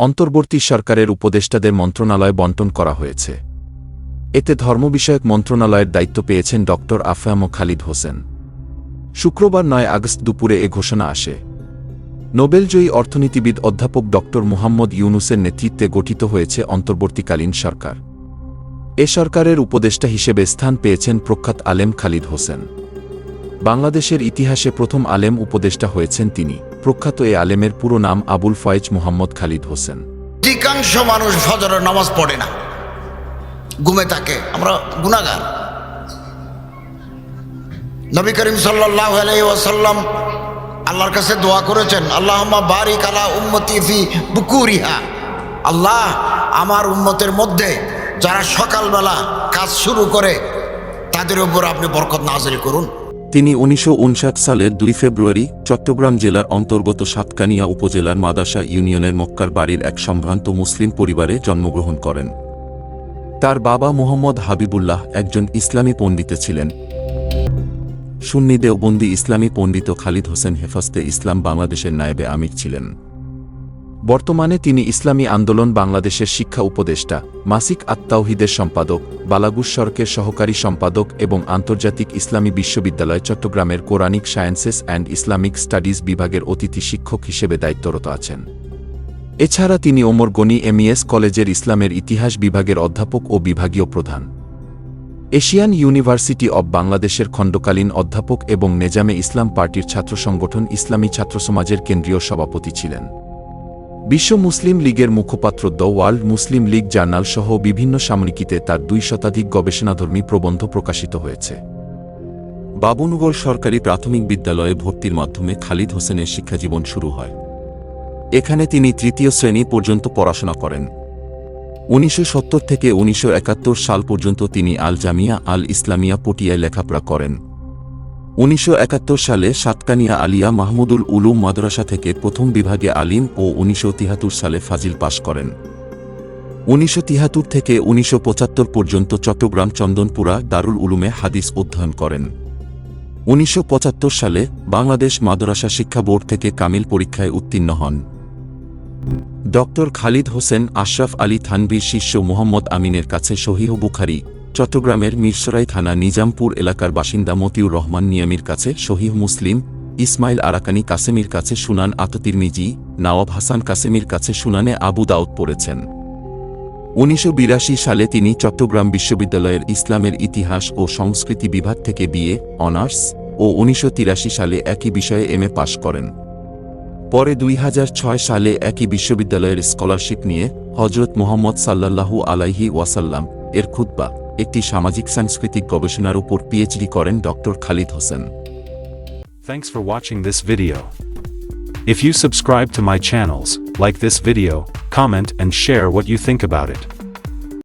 অন্তর্বর্তী সরকারের উপদেষ্টাদের মন্ত্রণালয় বন্টন করা হয়েছে। এতে ধর্ম বিষয়ক মন্ত্রণালয়ের দায়িত্ব পেয়েছেন ড. আফাম খালিদ হোসেন। শুক্রবার নয় আগস্ট দুপুরে এ ঘোষণা আসে। নোবেলজয়ী অর্থনীতিবিদ অধ্যাপক ড. মুহাম্মদ ইউনুসের নেতৃত্বে গঠিত হয়েছে অন্তর্বর্তীকালীন সরকার। এ সরকারের উপদেষ্টা হিসেবে স্থান পেয়েছেন প্রখ্যাত আলেম খালিদ হোসেন। বাংলাদেশের ইতিহাসে প্রথম আলেম উপদেষ্টা হয়েছেন তিনি। প্রখ্যাত এ আলেমের পুরো নাম আবুল ফয়েজ মোহাম্মদ খালিদ হোসেন। অধিকাংশ মানুষ ফজরের নামাজ পড়ে না। ঘুমে থাকে। আমরা গুণাগার নবী করিম সাল্লাহ আলাই ওয়াসাল্লাম আল্লাহর কাছে দোয়া করেছেন আল্লাহ বারিক আলা উম্মতি ফি বুকুরিহা। আল্লাহ আমার উম্মতের মধ্যে যারা সকালবেলা কাজ শুরু করে, তাদের উপর আপনি বরকত নাজিল করুন। তিনি উনিশশো উনষাট সালের দুই ফেব্রুয়ারি চট্টগ্রাম জেলার অন্তর্গত সাতকানিয়া উপজেলার মাদাসা ইউনিয়নের মক্কার বাড়ির এক সম্ভ্রান্ত মুসলিম পরিবারে জন্মগ্রহণ করেন। তার বাবা মোহাম্মদ হাবিবুল্লাহ একজন ইসলামী পণ্ডিতে ছিলেন। সুন্নি দেওবন্দি ইসলামী পণ্ডিত খালিদ হোসেন হেফাজতে ইসলাম বাংলাদেশের নায়েবে আমির ছিলেন। বর্তমানে তিনি ইসলামী আন্দোলন বাংলাদেশের শিক্ষা উপদেষ্টা, মাসিক আত্মাউহিদের সম্পাদক, বালাগুস সরকের সহকারী সম্পাদক এবং আন্তর্জাতিক ইসলামী বিশ্ববিদ্যালয় চট্টগ্রামের Quranic sciences and Islamic studies বিভাগের অতিথি শিক্ষক হিসেবে দায়িত্বরত আছেন। এছাড়া তিনি ওমর গনি এমইএস কলেজের ইসলামের ইতিহাস বিভাগের অধ্যাপক ও বিভাগীয় প্রধান। এশিয়ান ইউনিভার্সিটি অব বাংলাদেশের খণ্ডকালীন অধ্যাপক এবং নেজামে ইসলাম পার্টির ছাত্র সংগঠন ইসলামী ছাত্র সমাজের কেন্দ্রীয় সভাপতি ছিলেন। বিশ্ব মুসলিম লীগের মুখপাত্র the world Muslim league journal সহ বিভিন্ন সামরিকীতে তার দুই শতাধিক গবেষণাধর্মী প্রবন্ধ প্রকাশিত হয়েছে। বাবুনগর সরকারি প্রাথমিক বিদ্যালয়ে ভর্তির মাধ্যমে খালিদ হোসেনের শিক্ষাজীবন শুরু হয়। এখানে তিনি তৃতীয় শ্রেণি পর্যন্ত পড়াশোনা করেন। উনিশশো সত্তর থেকে উনিশশো একাত্তর সাল পর্যন্ত তিনি আল জামিয়া আল ইসলামিয়া পটিয়ায় লেখাপড়া করেন। উনিশশো একাত্তর সালে সাতকানিয়া আলিয়া মাহমুদুল উলুম মাদ্রাসা থেকে প্রথম বিভাগে আলিম ও উনিশশো তিয়াত্তর সালে ফাজিল পাশ করেন। উনিশশো তিয়াত্তর থেকে উনিশশো পঁচাত্তর পর্যন্ত চট্টগ্রাম চন্দনপুরা দারুল উলুমে হাদিস অধ্যয়ন করেন। উনিশশো পঁচাত্তর সালে বাংলাদেশ মাদ্রাসা শিক্ষা বোর্ড থেকে কামিল পরীক্ষায় উত্তীর্ণ হন। ড খালিদ হোসেন আশরাফ আলী থানভীর শিষ্য মোহাম্মদ আমিনের কাছে সহিহ বুখারি চট্টগ্রামের মিরসরাই থানা নিজামপুর এলাকার বাসিন্দা মতিউর রহমান নিয়ামির কাছে শহীহ মুসলিম ইসমাইল আরাকানি কাসেমির কাছে সুনান আততিরমিজি নওয়াব হাসান কাসেমির কাছে সুনানে আবু দাউদ পড়েছেন। উনিশশো বিরাশি সালে তিনি চট্টগ্রাম বিশ্ববিদ্যালয়ের ইসলামের ইতিহাস ও সংস্কৃতি বিভাগ থেকে বিএ, অনার্স ও উনিশশো তিরাশি সালে একই বিষয়ে এমএ পাশ করেন। পরে দুই হাজার ছয় সালে একই বিশ্ববিদ্যালয়ের স্কলারশিপ নিয়ে হজরত মোহাম্মদ সাল্লাল্লাহু আলাইহি ওয়াসাল্লাম এর খুদ্া একটি সামাজিক সাংস্কৃতিক গবেষণার উপর পিএইচডি করেন ড Khalid Hossain Thanks for watching this video. If you subscribe to my channels, like this video, comment and share what you think about it.